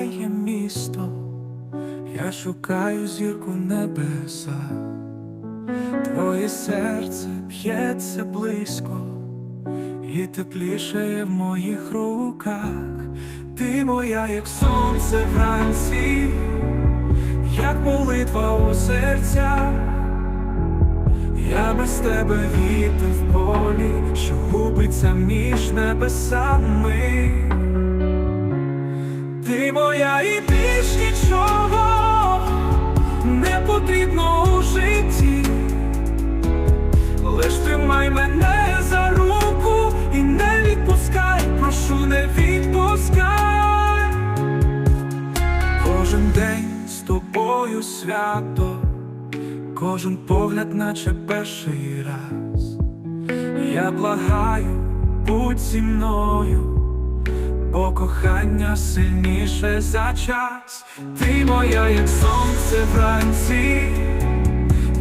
сяє місто, я шукаю зірку небеса, твоє серце б'ється близько і теплішає в моїх руках. Ти моя, як сонце вранці, як молитва у серцях. Я без тебе вітер в полі, що губиться між небесами. Свято, кожен погляд, наче перший раз. Я благаю, будь зі мною, бо кохання сильніше за час. Ти моя, як сонце вранці,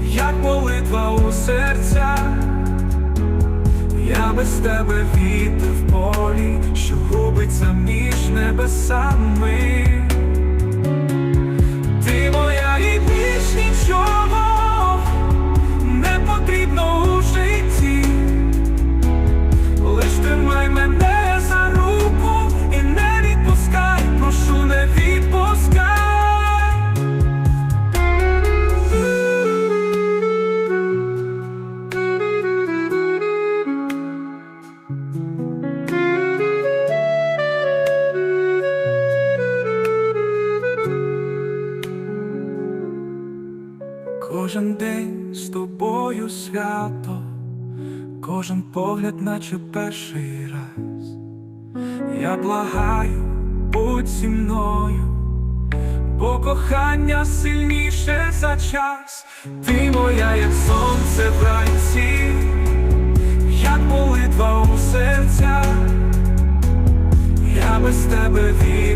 як молитва у серцях. Я без тебе вітер в полі, що губиться між небесами. Кожен день з тобою свято, кожен погляд, наче перший раз. Я благаю, будь зі мною, бо кохання сильніше за час. Ти моя, як сонце вранці, як молитва у серцях. Я без тебе вітер